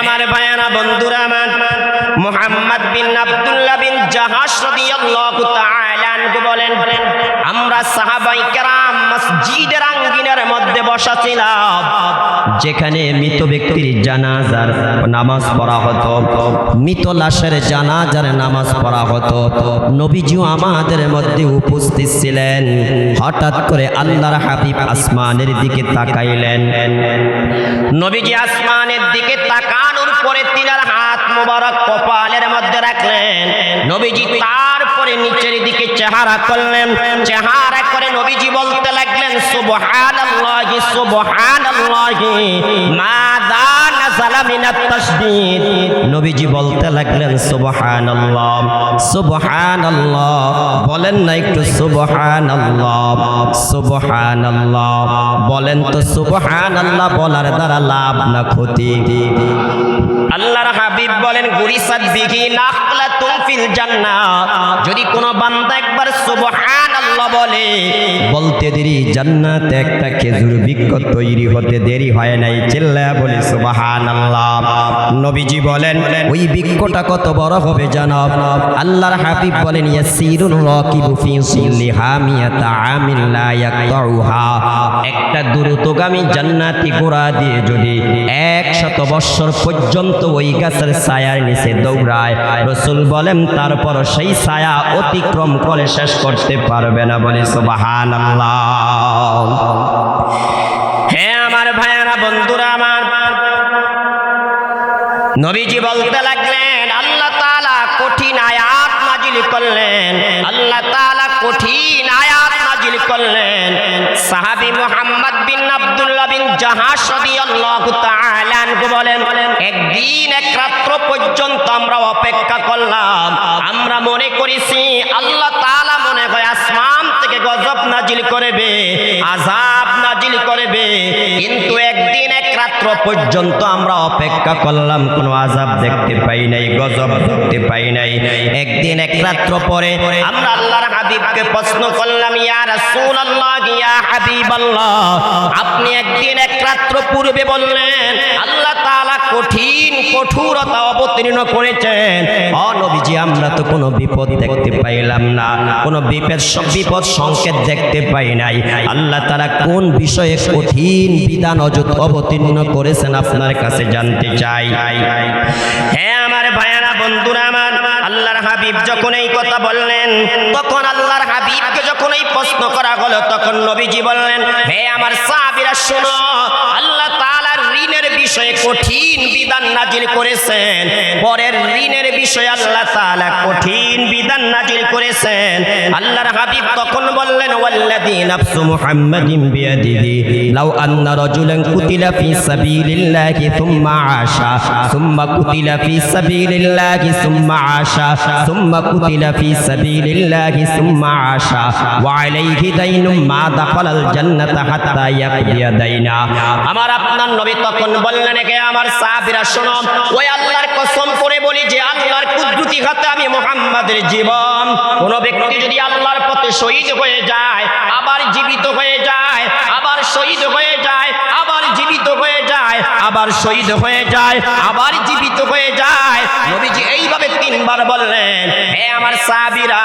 আমার বন্ধুরা বিন বিন বলেন, আমরা সাহাবাই কেরাম মসজিদের মধ্যে বসা ছিলাম যেখানে মৃত ব্যক্তির জানাজার নামাজ পড়া হতো, মৃত লাশের জানাজার নামাজ পড়া হতো। নবীজিও আমাদের মধ্যে উপস্থিত ছিলেন, হঠাৎ করে আল্লাহর হাবিব আসমানের দিকে তাকাইলেন। নবীজি আসমানের দিকে তাকানোর পরে তিনার হাত মোবারক কপালের মধ্যে রাখলেন। নবীজি তারপরে নিচের দিকে চেহারা করলেন। চেহারা করে নবীজি বলতে লাগলেন, সুবহানাল্লাহি সুবহানাল্লাহি তাসদীদ নবীজি বলতে লাগলেন, সুবহানাল্লাহ সুবহানাল্লাহ। বলেন না একটু সুবহানাল্লাহ সুবহানাল্লাহ। বলেন তো সুবহানাল্লাহ বলার দ্বারা লাভ না ক্ষতি? আল্লাহর হাবিব বলেন গুরিসাত বিহি নাখলাতুন ফিল জান্নাহ যদি কোনো বান্দা একবার সুবহানাল্লাহ বলে। বলতে দেরি, জান্নাতে একটা খেজুর বৃক্ষ তৈরি হতে দেরি হয় নাই, চিল্লা বলে, সুবহানাল্লাহ। নবীজি বলেন, ওই বৃক্ষটা কত বড় হবে জানাব? আল্লাহর হাবিব বলেন ইয়াসিরুর রাকিবু ফি সিল্লি হামিয়াতা আমিন লা ইয়াকতাউহা। একটা দ্রুতগামী জান্নাতি ঘোড়া দিয়ে যদি একশত বৎসর পর্যন্ত ওই গাছের ছায়ার নিচে দৌড়ায়, রসুল বলেন তারপর সেই ছায়া অতিক্রম করে শেষ করতে পারবে না বলে সুবাহান হ্যাঁ আমার ভাইয়ারা, বন্ধুরা আমার, নবীজি বলতে লাগলেন, আল্লাহ তাআলা কঠিন আয়াত নাজিল করলেন। আল্লাহ তাআলা কঠিন আয়াত নাজিল করলেন। সাহাবী মুহাম্মদ বিন আব্দুল্লাহ বিন জাহাজ বলেন, একদিন, এক রাত্র পর্যন্ত আমরা অপেক্ষা করলাম। আমরা মনে করেছি, আল্লাহ তালা মনে হয় আসমান থেকে গজব নাজিল করবে আজাব নাজিল করেবে কিন্তু একদিন এক রাত্র পর্যন্ত আমরা অপেক্ষা করলাম, কোনো আযাব দেখতে পাই নাই, গজব দেখতে পাই নাই। একদিন এক রাত্র পরে আমরা আল্লাহর হাবিবকে প্রশ্ন করলাম, ইয়া রাসূলুল্লাহ, ইয়া হাবিবাল্লাহ, আপনি একদিন এক রাত্র পূর্বে বললেন, আল্লাহ তাআলা কঠিন, কঠোরতা অবতীর্ণ করেছেন। ও নবীজি, আমরা তো কোনো বিপদ দেখতে পাইলাম না, কোনো বিপদ বিপদ সংকেত দেখতে পাই নাই। আল্লাহ তাআলা কোন বিষয়ে কঠিন বিধান অযুত অবতীর্ণ করেছেন আপনার কাছে জানতে চাই। হ্যাঁ আমার ভাইয়ারা, বন্ধুরা আমার, আল্লাহর হাবিব যখন এই কথা বললেন, তখন আল্লাহর হাবিবকে যখন এই প্রশ্ন করা হলো, তখন নবীজি বললেন, হে আমার সাহাবীরা, শোনো, আল্লাহ ঋণের বিষয়ে কঠিন বিধান নাজিল করেছেন। পরের ঋণের বিষয়ে আল্লাহ তাআলা কঠিন বিধান নাজিল করেছেন। আল্লাহর হাবিব তখন বললেন, ওয়াল্লাযী নাফসু মুহাম্মাদিন বিয়াদিহি, লাউ আন্না রাজুলান কুতিলা ফি সাবিলিল্লাহি থুম্মা আশা থুম্মা কুতিলা ফি সাবিলিল্লাহি থুম্মা আশা থুম্মা কুতিলা ফি সাবিলিল্লাহি থুম্মা আশা, ওয়া আলাইহি দাইনুম মা দাখালাল জান্নাতা হাত্তা ইয়াকদিয়া দাইনা। আমার আপনার নবী তখন বললেন কে আমার সাহাবীরা, শোনো, ওই আল্লাহর কসম করে বলি যে আল্লাহর কুদরতি হাতে আমি মুহাম্মাদের জীবন। কোন ব্যক্তি যদি আল্লাহর পথে শহীদ হয়ে যায়, আবার জীবিত হয়ে যায়, আবার শহীদ হয়ে যায়, আবার জীবিত হয়ে যায়, আবার শহীদ হয়ে যায়, আবার জীবিত হয়ে যায়, নবীজি এইভাবে তিনবার বললেন, হে আমার সাহাবীরা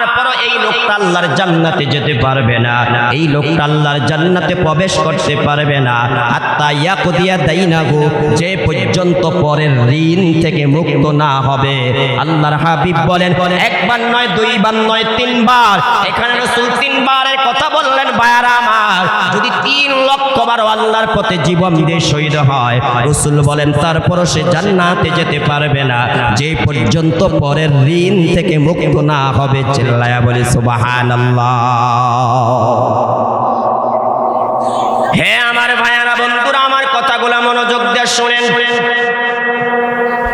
তারপর এই লোকটা আল্লাহর জান্নাতে যেতে পারবে না। এই লোকটা আল্লাহর জান্নাতে প্রবেশ করতে পারবে না। আত্মা ইয়াকুদিয়া দাইনা গো যে পর্যন্ত পরের ঋণ থেকে মুক্ত না হবে। আল্লাহর হাবিব বলেন, একবার নয়, দুইবার নয়, তিনবার। এখানে রসুল তিনবারের কথা বললেন বায়ারা আমার, যদি তিন লক্ষ বার আল্লাহর পথে জীবন দিয়ে শহীদ হয়, রসুল বলেন, তারপরও সে জান্নাতে যেতে পারবে না। যে পর্যন্ত পরের ঋণ থেকে মুক্ত না হবে চিল্লায়া বলি সুবাহান হে আমার ভাইয়ারা বন্ধুরা, আমার কথাগুলো মনোযোগ দিয়ে শোনেন।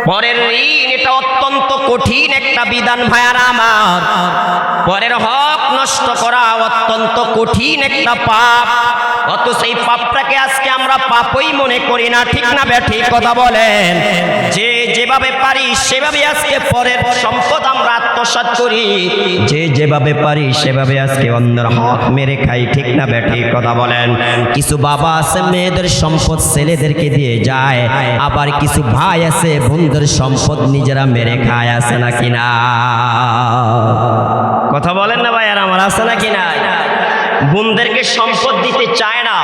পরের ঋণ এটা অত্যন্ত কঠিন একটা বিধান ভাইয়ারা আমার। পরের হক নষ্ট করা অত্যন্ত কঠিন একটা পাপ। অত সেই পাপটাকে আজকে আমরা পাপই মনে করি না, ঠিক না ঠিক কথা বলেন। যে যেভাবে পারি, সেভাবে আজকে পরের সম্পদ আমরা আত্মসাৎ করি। যে যেভাবে পারি, সেভাবে আজকে অন্যের হক মেরে খাই, ঠিক না ঠিক কথা বলেন। কিছু বাবা আছে, মেয়েদের সম্পদ ছেলেদেরকে দিয়ে যায়। আবার কিছু ভাই আছে, বোনদের সম্পদ নিজেরা মেরে খায়, আছে না? কথা বলেন না ভাই, আর আমার আছে না বোনদেরকে সম্পদ দিতে চায় না।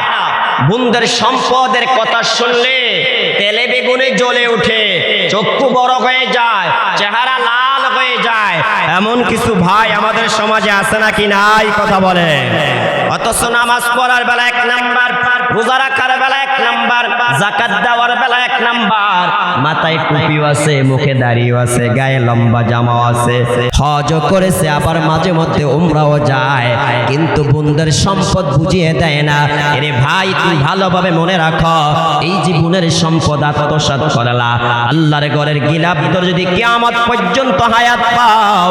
বোনদের সম্পদের কথা শুনলে তেলে বেগুনে জ্বলে ওঠে। চক্ষু বড় হয়ে যায়, চেহারা লাল হয়ে যায়। এমন কিছু ভাই আমাদের সমাজে আছে নাকি নাই কথা বলে। অথচ নামাজ পড়ার বেলা এক নাম্বার, রোজা রাখার বেলা নাম্বার, জাকাত দেওয়ার বেলা এক নাম্বার। মাথায় টুপিও আছে, মুখে দাড়িও আছে, গায়ে লম্বা জামাও আছে। হজ করেছে, আবার মাঝে মধ্যে উমরাও যায়। কিন্তু বোনদের সম্পদ বুঝিয়ে দেয় না। এরে ভাই, তুই ভালোভাবে মনে রাখো। এই জীবনের সম্পদ আত্মসাৎ করলা। আল্লাহর ঘরের গিলাপ যদি কিয়ামত পর্যন্ত হায়াত পাও,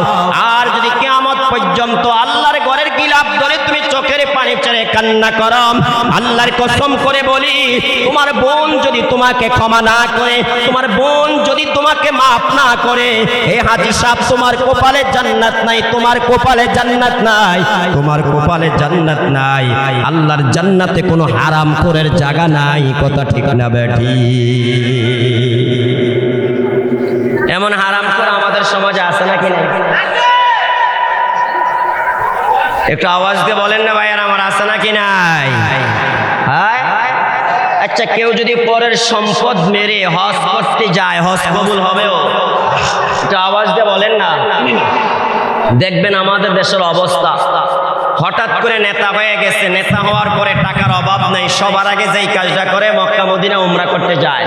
আর যদি কিয়ামত পর্যন্ত আল্লাহর ঘরের গিলাপ ধরে তুমি চোখের পানি ছেড়ে কান্না করো আল্লাহর কসম করে বলি তোমার বোন যদি তোমাকে ক্ষমা না করে তোমার বোন যদি তোমাকে মাফ না করে হে হাজি সাহেব তোমার কপালে জান্নাত নাই তোমার কপালে জান্নাত নাই। তোমার কপালে জান্নাত নাই আল্লাহর জান্নাতে কোনো হারাম করের জায়গা নাই কথা ঠিক না বেঠি। এমন হারাম করে আমাদের সমাজে আছে নাকি না একটু আওয়াজ দিয়ে বলেন না আচ্ছা কেউ যদি পরের সম্পদ মেরে হজ করতে যায়, হজ কবুল হবেও? একটু আওয়াজ দিয়ে বলেন না। দেখবেন আমাদের দেশের অবস্থা। হঠাৎ করে নেতা হয়ে গেছে, নেতা হওয়ার পরে টাকার অভাব নাই। সবার আগে যেই কাজটা করে, মক্কা মদিনা উমরা করতে যায়।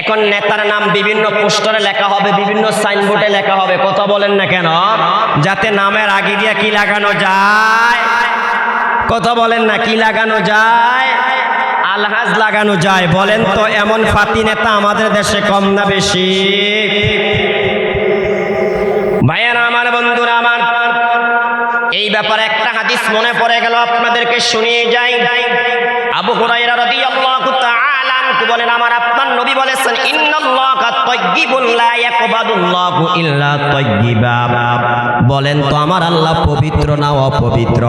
এখন নেতার নাম বিভিন্ন পোস্টারে লেখা হবে, বিভিন্ন সাইনবোর্ডে লেখা হবে। কথা বলেন না কেন? যাতে নামের আগে দিয়ে কি লাগানো যায়? কথা বলেন না, কি লাগানো যায়? আলহাজ লাগানো যায়। বলেন তো, এমন ফাতি নেতা আমাদের দেশে কম না বেশি? ভাইয়ারা, আমার বন্ধুরা, আমার এই ব্যাপারে একটা হাদিস মনে পড়ে গেল, আপনাদেরকে শুনিয়ে যাই। আবু হুরায়রা রাদিয়াল্লাহু তাআলা আনহু বলেন, আমার আপনার নবী বলেছেন, ইন্নাল্লাহা তাইয়্যিবুন লা ইয়াকবাদুল্লাহু ইল্লা তাইয়্যিবা। বলেন তো, আমার আল্লাহ পবিত্র না অপবিত্র?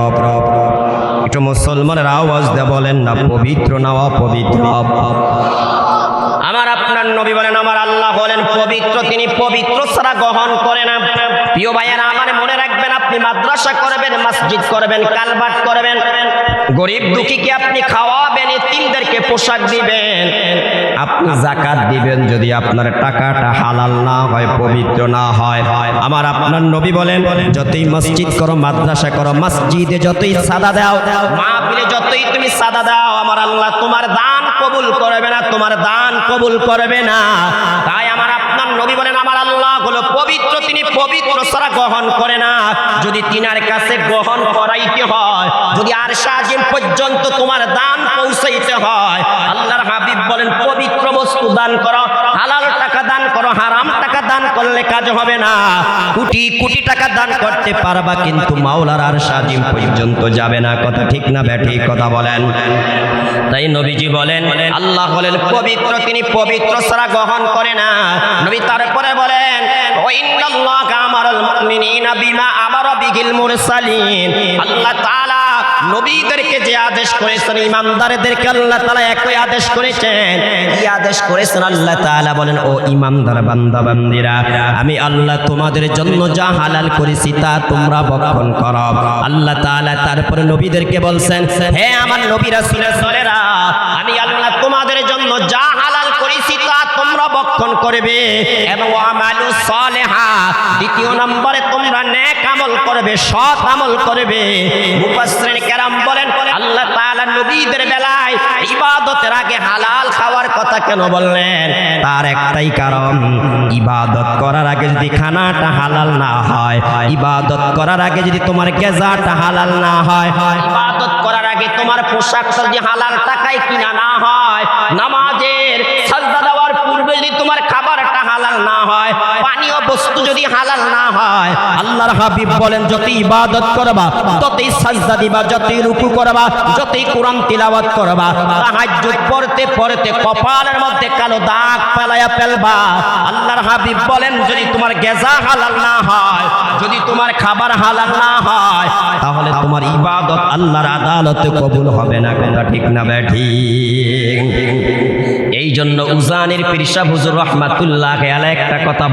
একটু মুসলমানের আওয়াজ দিয়ে বলেন না, পবিত্র না অপবিত্র। আমার আপনার নবী বলেন, আমার আল্লাহ বলেন, পবিত্র তিনি পবিত্র ছাড়া গ্রহণ করেন প্রিয় ভাইয়েরা, আমার মনে রাখবেন আপনি মাদ্রাসা করবেন, মসজিদ করবেন কালবাট করবেন, গরিব দুঃখীকে আপনি খাওয়াবেন তিনদেরকে পোশাক দিবেন। আপনি জাকাত দিবেন যদি আপনার টাকাটা হালাল না হয়, পবিত্র না হয়। আমার আপনার নবী বলেন, যতই মসজিদ করো, মাদ্রাসা করো, মসজিদে যতই সাদা দাও, মাহফিলে যতই তুমি সাদা দাও, আমার আল্লাহ তোমার দান কবুল করবে না, তোমার দান কবুল করবে না। তাই আমার আপনার নবী বলেন, আমার পবিত্র ছাড়া গ্রহণ করে না। যদি তিনার কাছে গ্রহণ করাইতে হয়, যদি আর সাজিম পর্যন্ত তোমার দান পৌঁছাইতে হয়, আল্লাহর হাবিব বলেন, পবিত্র বস্তু দান করো, হালাল টাকা দান করো, হারাম টাকা দান করলে কাজ হবে না। কোটি কোটি টাকা দান করতে পারবা, কিন্তু মাওলার আর সাজিম পর্যন্ত যাবে না। কথা ঠিক না ব্যাঠিক কথা বলেন। তাই নবীজি বলেন, আল্লাহ বলেন, পবিত্র তিনি পবিত্র সারা গ্রহণ করে না নবী তারপরে বলেন ও ইন্নাল্লাহা আমারাল মুমিনিনা বিমা বিহিল মুরসালিন। আল্লাহ তাআলা নবীদেরকে যে আদেশ করেছেন, ইমানদারদেরকে আল্লাহ তাআলা একই আদেশ করেছেন। কি আদেশ করেছেন? আল্লাহ তাআলা বলেন, ও ইমানদার বান্দা বান্দিরা আমি আল্লাহ তোমাদের জন্য যা হালাল করেছি তা তোমরা ভক্ষণ করো। আল্লাহ তাআলা তারপরে নবীদেরকে বলছেন, হে আমার নবী রাসূলেরা আমি আল্লাহ তোমাদের জন্য যা তোমরা ভক্ষণ করবে এবং আমালু সালেহা, দ্বিতীয় নম্বরে তোমরা নেক আমল করবে, সৎ আমল করবে। মুফাসসিরিন কেরাম বলেন, আল্লাহ তাআলা নবীদের বেলায় ইবাদতের আগে হালাল খাওয়ার কথা কেন বললেন? তার একটাই কারণ, ইবাদত করার আগে যদি খানাটা হালাল না হয়, ইবাদত করার আগে যদি তোমার গেজাটা হালাল না হয়, ইবাদত করার আগে তোমার পোশাক যদি হালাল টাকায় কিনা না হয় পূর্বে যদি তোমার খাবারটা হালাল না হয় পানীয় বস্তু যদি হালাল না হয়, আল্লাহর হাবিব বলেন যত ইবাদত করবা, ততই সাজদা দিবা, যতই রুকু করবা, যতই কোরআন তিলাওয়াত করবা, তাহাজ্জুদ পড়তে পড়তে কপালের মধ্যে কালো দাগ ফেলায়া ফেলবা। আল্লাহর হাবিব বলেন, যদি তোমার গেজা হালাল না হয়, যদি তোমার খাবার হালাল না হয়, তাহলে তোমার ইবাদত আল্লাহর আদালতে কবুল হবে না, কথা ঠিক না ব্যাঠিক এই জন্য উজানের পিরসা হুজুর রহমাতুল্লাহ একটা কথা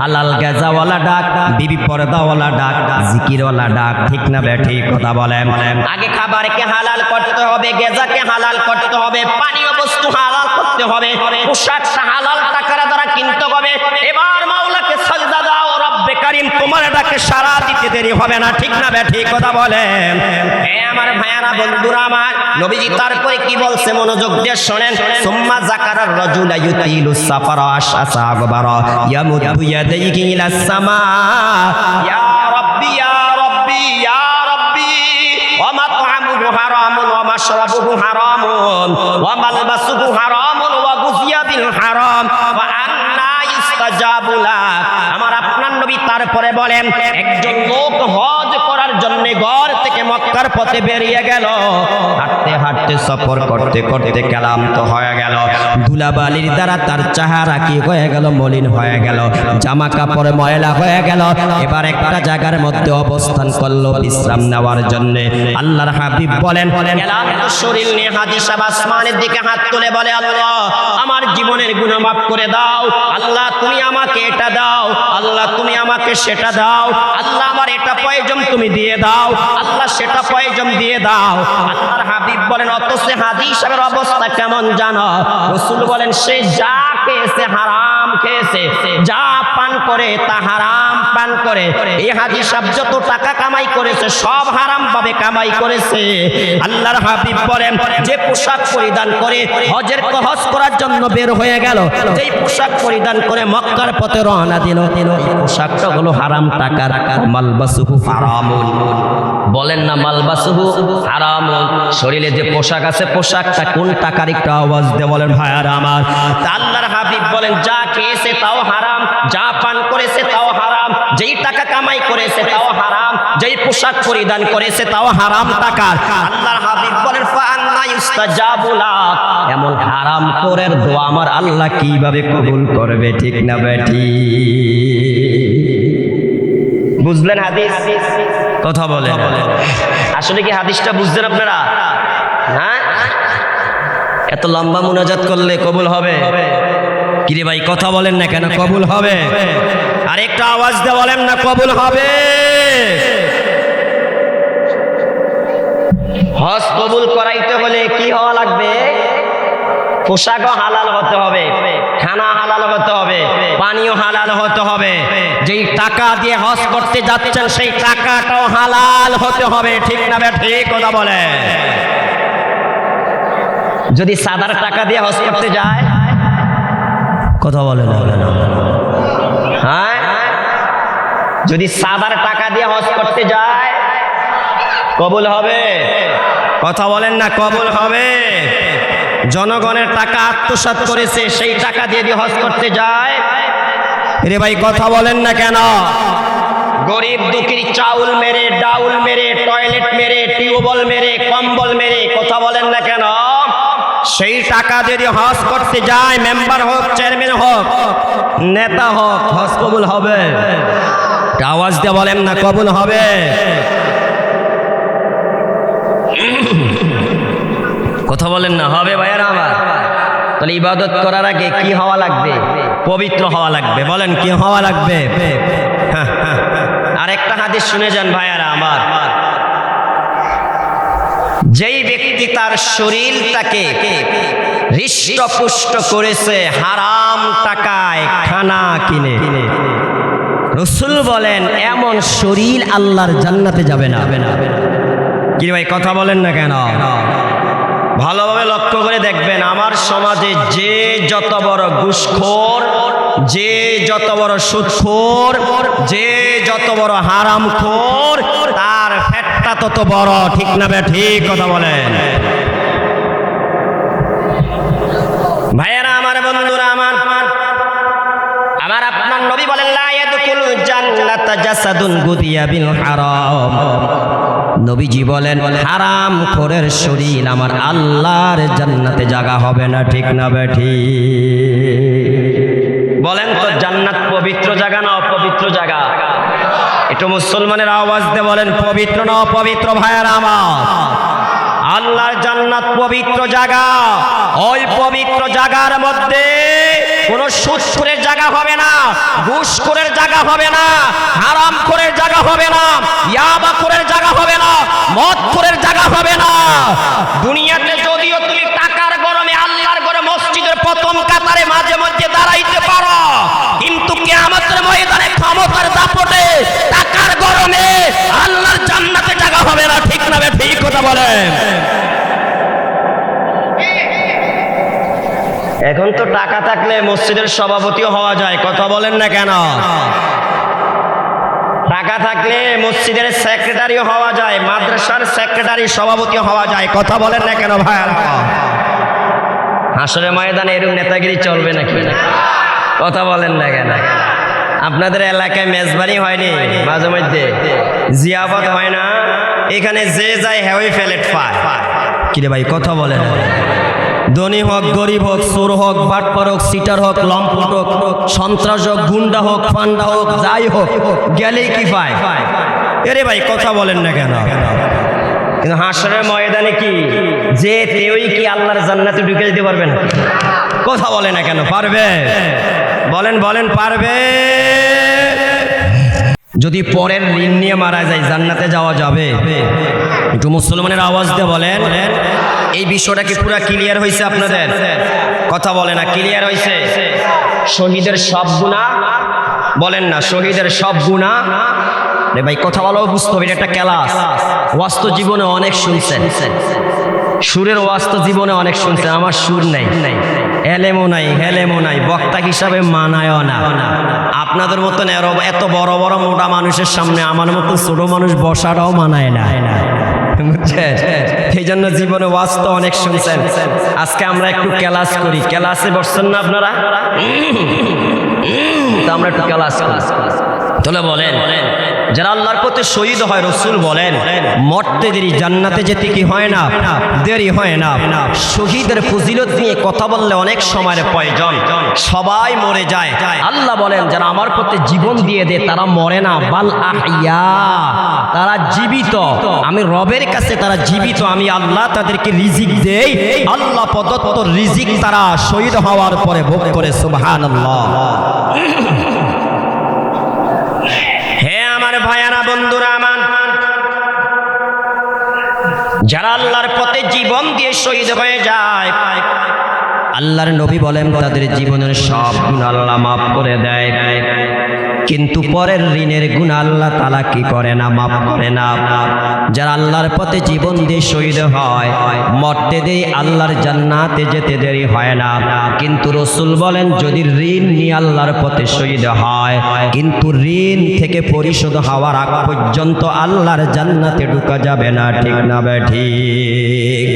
হালাল গেজাওয়ালা ডাক বিবি পর্দাওয়ালা ডাক জিকিরওয়ালা ডাক ঠিক না ব্যাঠি কথা বলেন। আগে খাবারকে হালাল করতে হবে গেজাকে হালাল করতে হবে পানীয় বস্তু হালাল করতে হবে পোশাকটা হালাল টাকার দ্বারা কিনতে হবে এবার কারিম তোমার এটাকে সারা দিতে দেরি হবে না। ঠিক না ব্যাঠিক কথা বলেন। আমার ভাইয়ারা, বন্ধুরা আমার, নবীজি তারপরে কি বলছে মনোযোগ দিয়ে শোনেন। সুম্মা জাকারার রাজুলা ইউতিলু সাফারা আশআসা আগবারা ইয়ামুদু ইয়াদাইহি ইলাস সামা ইয়া রাব্বি ইয়া রাব্বি ইয়া রাব্বি, ওয়া মাতআমুহু হারামুন, ওয়া মাশরাবুহু হারামুন, ওয়া মালবাসুহু হারামুন ওয়া গুযিয়া বিল হারাম ওয়া আন্না ইস্তাজাবু লাক আমার আপনার নবী তারপরে বলেন একজন লোক হজ জন্য ঘর থেকে মক্কার পথে বেরিয়ে গেল। হাঁটতে হাঁটতে সফর করতে করতে ক্লান্ত হয়ে গেল। ধুলাবালির দ্বারা তার চাহারা কি হয়ে গেল? মলিন হয়ে গেল। জামা কাপড় ময়লা হয়ে গেল। এবার একটা জায়গার মধ্যে অবস্থান করল বিশ্রাম নেওয়ার জন্য। আল্লাহর হাবিব বলেন শরীর নিয়ে হাজি সাহেব আসমানের দিকে হাত তুলে বলে, আল্লাহ, আমার জীবনের গুণ মাফ করে দাও। আল্লাহ, তুমি আমাকে এটা দাও। আল্লাহ, তুমি আমাকে সেটা দাও। আল্লাহ, আমার এটা প্রয়োজন, তুমি দিয়ে দাও। আল্লাহ সেটা প্রয়োজন দিয়ে দাও। আল্লাহর হাবিব বলেন অত সে হাদিস সাহেবের অবস্থা কেমন জানো? রসুল বলেন, সে যাকে সে হারাম। খেয়েছে। যা পান করে তা হারাম পান করে। এই হাজি সাহেব যত টাকা কামাই করেছে, সব হারাম ভাবে কামাই করেছে। আল্লাহর হাবিব বলেন, যে পোশাক পরিধান করে হজের হজ করার জন্য বের হয়ে গেল, যেই পোশাক পরিধান করে মক্কার পথে রওনা দিল, এই পোশাকটা হলো হারাম টাকার মালবাসুহু হারামুন। বলেন না মালবাসুহু হারামুন। শরীরে যে পোশাক আছে, পোশাকটা কোন টাকার একটু আওয়াজ দিয়ে বলেন ভাইয়ারা আমার। তা আল্লাহর হাবিব বলেন, যা খেয়েছে তাও হারাম যা পান করেছে তাও হারাম যেই টাকা কামাই করেছে তাও হারাম যেই পোশাক পরিধান করেছে তাও হারাম টাকার আল্লাহর হাবিব বলেন এমন হারাম করের দোয়া আমার আল্লাহ কীভাবে কবুল করবে? ঠিক না বেঠি? বুঝলেন হাদিস? কথা বলে আসলে কি হাদিসটা বুঝলেন আপনারা? হ্যাঁ? এত লম্বা মুনাজাত করলে কবুল হবে? কিরে ভাই, কথা বলেন না কেন? কবুল হবে। আর একটু আওয়াজ দিয়ে বলেন না, কবুল হবে। হজ কবুল করাইতে হলে কি হওয়া লাগবে? পোশাকও হালাল হতে হবে, খানা হালাল হতে হবে পানীয় হালাল হতে হবে। যেই টাকা দিয়ে হজ করতে যাচ্ছেন, সেই টাকাটাও হালাল হতে হবে। ঠিক না বে, ঠিক কথা বলে যদি সাদার টাকা দিয়ে হজ করতে যায় কথা বলে না। হ্যাঁ? যদি সাদার টাকা দিয়ে হজ করতে যায় কবুল হবে। কথা বলেন না কবুল হবে। জনগণের টাকা আত্মসাৎ করেছে সেই টাকা দিয়ে দিয়ে হজ করতে যায় রে ভাই কথা বলেন না কেন? গরিব দুঃখীর চাউল মেরে ডাউল মেরে টয়লেট মেরে টিউবওয়েল মেরে কম্বল মেরে কথা বলেন না কেন? সেই টাকা যদি হজ করতে যায় মেম্বার হোক চেয়ারম্যান হোক নেতা হোক হজ কবুল হবে। আওয়াজ দিয়ে বলেন না কবুল হবে। কথা বলেন না হবে ভাইয়ারা আমার। তাহলে ইবাদত করার আগে কি হওয়া লাগবে? পবিত্র হওয়া লাগবে। বলেন কি হওয়া লাগবে? হ্যাঁ, হ্যাঁ। আর একটা হাদিস শুনে যান ভাইয়ারা আমার। যেই ব্যক্তি তার শরীরটাকে হৃষ্টপুষ্ট করেছে, হারাম টাকায় খানা কিনে। রসুল বলেন, এমন শরীর আল্লাহর জান্নাতে যাবে না। কি ভাই, কথা বলেন না কেন? ভালোভাবে লক্ষ্য করে দেখবেন, আমার সমাজে যে যত বড় ঘুষখোর যে যত বড় সুদখোর যে যত বড় হারামখোর তার ফ্যাটটা তত বড়, ঠিক না বে ঠিক কথা বলেন ভাইয়েরা, আমার বন্ধুরা, আমার আমার আপনার নবী বলেন হারাম। নবীজি বলেন, হারাম খোরের শরীর আমার আল্লাহর জান্নাতে জায়গা হবে না, ঠিক না বেঠি বলেন তো, জান্নাত পবিত্র জায়গা না অপবিত্র জায়গা? একটু মুসলমানের আওয়াজ দিয়ে বলেন, পবিত্র না অপবিত্র ভাইয়ার আমার আল্লাহর জান্নাত পবিত্র জায়গা। ওই পবিত্র জায়গার মধ্যে কোন সুৎসুরের জায়গা হবে না, ঘুষখোরের জায়গা হবে না হারাম খোরের জায়গা হবে না ইয়াবা খোরের জায়গা হবে না মদ খোরের জায়গা হবে না। দুনিয়াতে যদিও তুমি টাকার গরমে আল্লাহর গরমে মসজিদের প্রথম কাতারে মাঝে মধ্যে দাঁড়াইতে পারো কিন্তু কেয়ামতের ময়দানে ক্ষমতার দাপটে, টাকার গরমে আল্লাহর জান্নাতে জায়গা হবে না, ঠিক না ঠিক কথা বলেন। এখন তো টাকা থাকলে মসজিদের সভাপতিও হওয়া যায়, কথা বলেন না কেন? টাকা থাকলে মসজিদের সেক্রেটারিও হওয়া যায়, মাদ্রাসার সেক্রেটারি সভাপতি হওয়া যায়, কথা বলেন না কেন ভাই? আসলে ময়দানে এরকম নেতাগিরি চলবে নাকি? কথা বলেন না কেন? আপনাদের এলাকায় মেজবানি হয়নি মাঝে মধ্যে। জিয়াবাদ হয় না। এখানে যে যায় হেওই ফেলেট পায়। কিরে ভাই কথা বলেন। ধনী হোক গরিব হোক চোর হোক বাটপার হোক সিটার হোক লম্পট হোক সন্ত্রাস হোক গুন্ডা হোক পান্ডা হোক যাই হোক গেলেই কি পায়? এরে ভাই কথা বলেন না কেন? কিন্তু হাসরের ময়দানে কি? যে তেই কি আল্লাহর জান্নাতে ঢুকে যেতে পারবে না? কথা বলে না কেন? পারবে? বলেন বলেন, পারবে? যদি পরের ঋণ নিয়ে মারা যায়, জান্নাতে যাওয়া যাবে? একটু মুসলমানের আওয়াজ দিয়ে বলেন। এই বিষয়টা কি পুরো ক্লিয়ার হয়েছে আপনাদের? কথা বলে না ক্লিয়ার হয়েছে শহীদের সব গুণা বলেন না, শহীদের সব গুণা রে ভাই, কথা বলো, বুঝতে হবে, এটা একটা ক্লাস। বাস্তব জীবনে অনেক শুনছেন। সুরের ওয়াস্ত জীবনে অনেক শুনছেন, আমার সুর নাই। এলেমো নাই হেলেমো নাই, বক্তা হিসাবে মানায়ও না। আপনাদের মতন এত বড় বড় মোটা মানুষের সামনে আমার মতন ছোট মানুষ বসাটাও মানায় না। এই জন্য জীবনে ওয়াস্ত অনেক শুনছেন। আজকে আমরা একটু ক্লাস করি। ক্লাসে বসছেন না আপনারা? তো আমরা একটু ক্লাস করি। তাহলে বলেন, যারা আল্লাহর পথে শহীদ হয়, রসুল বলেন, মরতে দেরি, জান্নাতে যেতে কি হয় না? দেরি হয় না। শহীদের ফজিলত নিয়ে কথা বললে অনেক সময়ের প্রয়োজন। সবাই মরে যায়। আল্লাহ বলেন, যারা আমার পথে জীবন দিয়ে দেয়, তারা মরে না। বাল আহিয়া তারা জীবিত। আমি রবের কাছে তারা জীবিত। আমি আল্লাহ তাদেরকে রিজিক দেই। আল্লাহ প্রদত্ত রিজিক তারা শহীদ হওয়ার পরে ভোগ করে, সুবহানাল্লাহ। ভাইয়ারা, বন্ধুরা আমার। যারা আল্লাহর পথে জীবন দিয়ে শহীদ হয়ে যায়, আল্লাহর নবী বলেন, তাদের জীবনের সব গুণ আল্লাহ মাফ করে দেয়। কিন্তু পরের ঋণের গুণ আল্লাহ তালা কি করে না? মাফ করে না। যারা আল্লাহর পথে জীবন দিয়ে শহীদ হয়, মরতে দেই আল্লাহর জান্নাতে যেতে দেরি হয় না। কিন্তু রসুল বলেন, যদি ঋণ নিয়ে আল্লাহর পথে শহীদ হয়, কিন্তু ঋণ থেকে পরিশোধ হওয়ার আগ পর্যন্ত আল্লাহর জান্নাতে ঢুকা যাবে না। ঠিক না বে ঠিক?